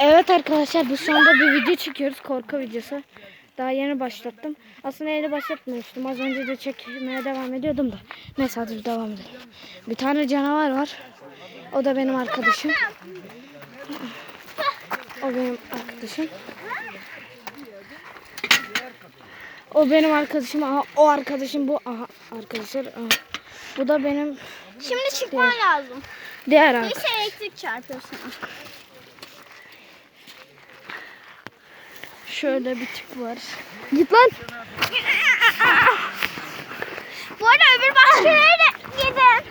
Evet arkadaşlar biz şu anda bir video çekiyoruz korku videosu. Daha yeni başlattım. Aslında yeni başlatmamıştım. Az önce de çekmeye devam ediyordum da. Neyse hadi devam edelim. Bir tane canavar var. O da benim arkadaşım. O benim arkadaşım. O benim arkadaşım. Aha, o arkadaşım bu. Aha arkadaşlar. Aha. Bu da benim Şimdi çıkman lazım. diğer arkadaşım. Neyse elektrik çarpıyor sana. Şöyle bir tip var. Git lan. Bu arada öbür bahçelere de gidin.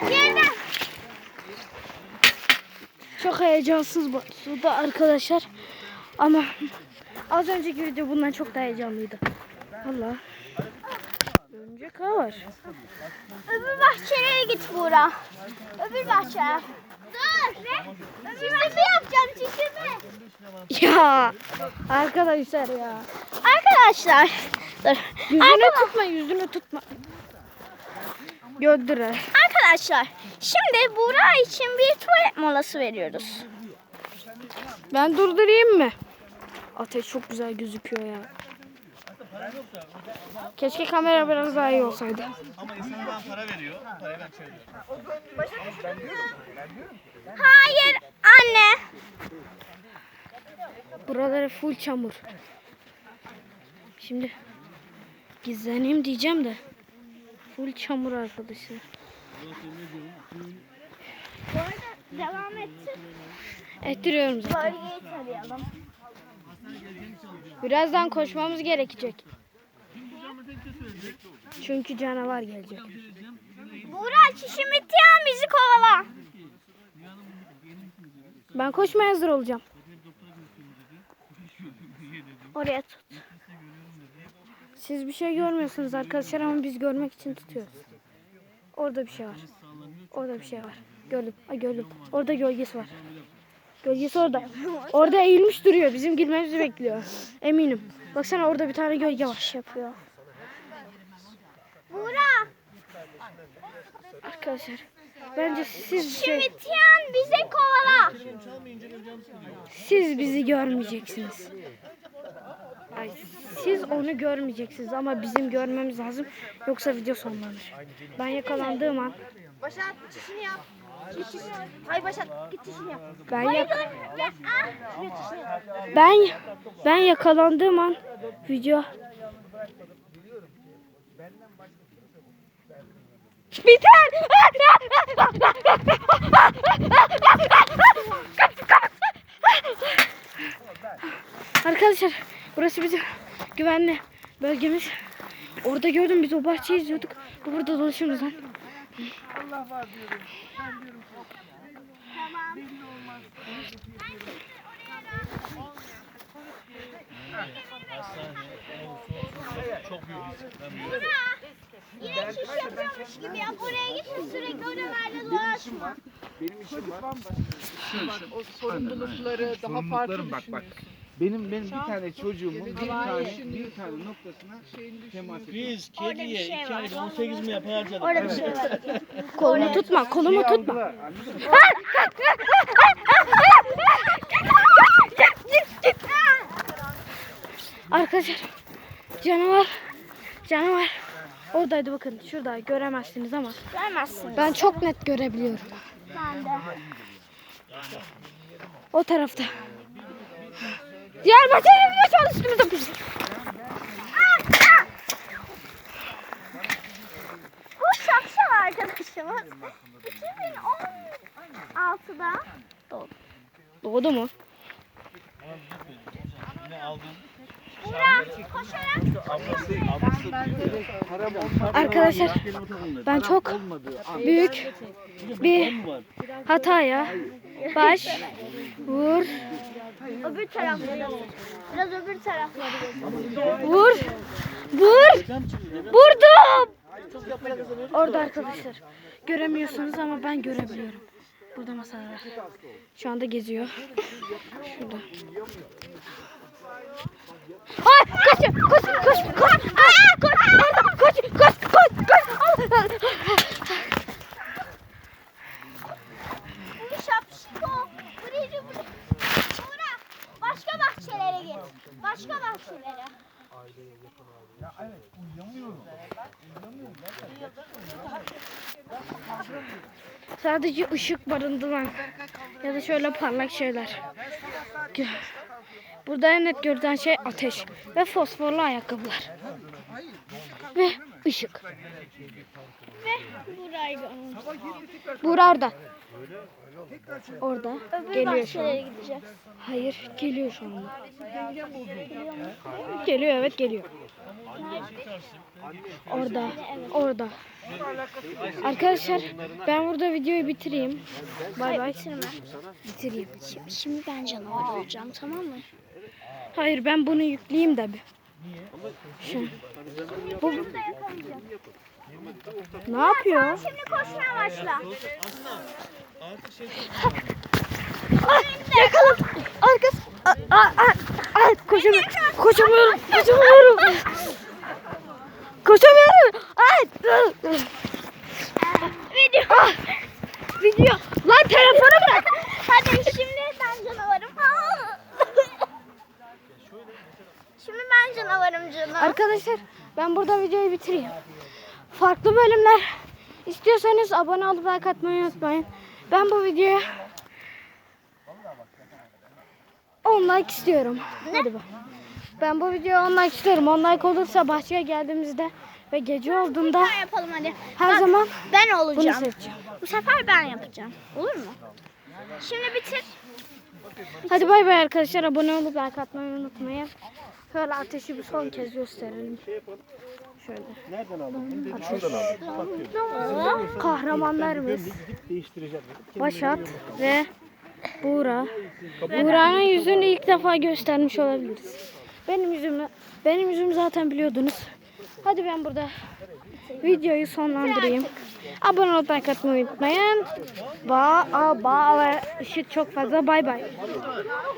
Girdim. Çok heyecansız bu suda arkadaşlar. Ama az önceki video bundan çok daha heyecanlıydı. Valla. Örümcek ağ var. Öbür bahçelere git Buğra. Öbür bahçe. Dur. Ne? Çizimi yapacağım çizimi. Ya arkadaşlar ya. Arkadaşlar. Dur. Yüzünü Arkadaşlar. tutma yüzünü tutma. Gördüler. Arkadaşlar. Şimdi Buğra için bir tuvalet molası veriyoruz. Ben durdurayım mı? Ateş çok güzel gözüküyor ya. Keşke kamera biraz daha iyi olsaydı. Ama insanlar para veriyor. Parayı ben çeviriyorum. Hayır anne. Buraları full çamur. Şimdi gizleneyim diyeceğim de full çamur arkadaşlar. Bu arada devam etsin. Ettiriyorum zaten. Bölgeyi tarayalım. Birazdan koşmamız gerekecek. Çünkü canavar gelecek. Buğra çişim bitti ya bizi kovala. Ben koşmaya hazır olacağım. Oraya tut. Siz bir şey görmüyorsunuz arkadaşlar ama biz görmek için tutuyoruz. Orada bir şey var. Orada bir şey var. Gördüm. Ay gördüm. Orada gölgesi var. Gölgesi orada. Orada eğilmiş duruyor. Bizim girmemizi bekliyor. Eminim. Baksana orada bir tane gölge var. Yapıyor. Buğra Arkadaşlar. Bence siz şey, çişim bitti ya bizi kovala. siz bizi görmeyeceksiniz. Ay, siz onu görmeyeceksiniz ama bizim görmemiz lazım. Yoksa video sonlanır. Ben yakalandığım an Başak çişini yap. Çişini yap. Hayır Başak git çişini yap. ben yak Ya, ah. Ben ben yakalandığım an video biter. Arkadaşlar burası bizim güvenli bölgemiz. Orada gördüm biz o bahçeyi izliyorduk. Burada dolaşıyoruz lan. Çok büyük risk. Ben biliyorum. Buğra yine çiş yapıyormuş gibi yap. Oraya gitme sürekli oralarda dolaşma. o sorumlulukları daha farklı bak bak. Benim benim bir tane çocuğumun bir tane bir tane noktasına temas ediyor. Biz kediye şey 2 var. ayda 18 mi yapar harcadık? Orada bir şey var. Kolumu tutma, kolumu tutma. Arkadaşlar canavar canavar oradaydı bakın şurada göremezsiniz ama Vermezsin. ben çok net görebiliyorum. Ben de. O tarafta. Diğer materyalime çalıştığımızda biz. Bu şapşal arkadaşımız 2016'da doğdu. Doğdu mu? Arkadaşlar ben çok büyük bir hataya baş vur öbür tarafları biraz öbür tarafları vur vur vurdum. Orada arkadaşlar göremiyorsunuz ama ben görebiliyorum. Burada masa var. Şu anda geziyor. Şurada. Ay kaç koş koş koş. Aa, koş orada koş koş koş Sadece ışık barındıran ya da şöyle parlak şeyler. Burada en net görülen şey ateş ve fosforlu ayakkabılar. Ve ışık. Ve burayı Burada. Orada. Geliyor şu an. gideceğiz. Hayır geliyor şu anda. Geliyor evet geliyor. Orada. Orada. Arkadaşlar ben burada videoyu bitireyim. Bay bay. Bitireyim. Şimdi, şimdi ben canavar olacağım tamam mı? Hayır ben bunu yükleyeyim de bir. Şu. Bu... Ne yapıyor? Şimdi koşmaya başla. Yakala. Arkası. Aa, koşamıyorum. Koşamıyorum. Koşamıyorum. Koşamıyorum. Ay. Video. Ah. Video. Lan telefonu bırak. Hadi şimdi ben canavarım. Şimdi ben canavarım canım. Arkadaşlar ben burada videoyu bitireyim. Farklı bölümler istiyorsanız abone olup like atmayı unutmayın. Ben bu videoya 10 like istiyorum. Hadi bak. Ben bu videoya 10 like istiyorum. 10 like olursa bahçeye geldiğimizde ve gece olduğunda yapalım hadi. her Bak, zaman ben bunu olacağım. seçeceğim. Bu sefer ben yapacağım. Olur mu? Şimdi bitir. Hadi bay bay arkadaşlar. Abone olup like atmayı unutmayın. Şöyle ateşi bir son kez gösterelim. Şöyle. Kahramanlarımız Başat ve Buğra. Buğra'nın yüzünü ilk defa göstermiş olabiliriz. Benim yüzümü, benim yüzümü zaten biliyordunuz. Hadi ben burada videoyu sonlandırayım. Abone olup like atmayı unutmayın. Ba, ba ve ışık çok fazla. Bay bay.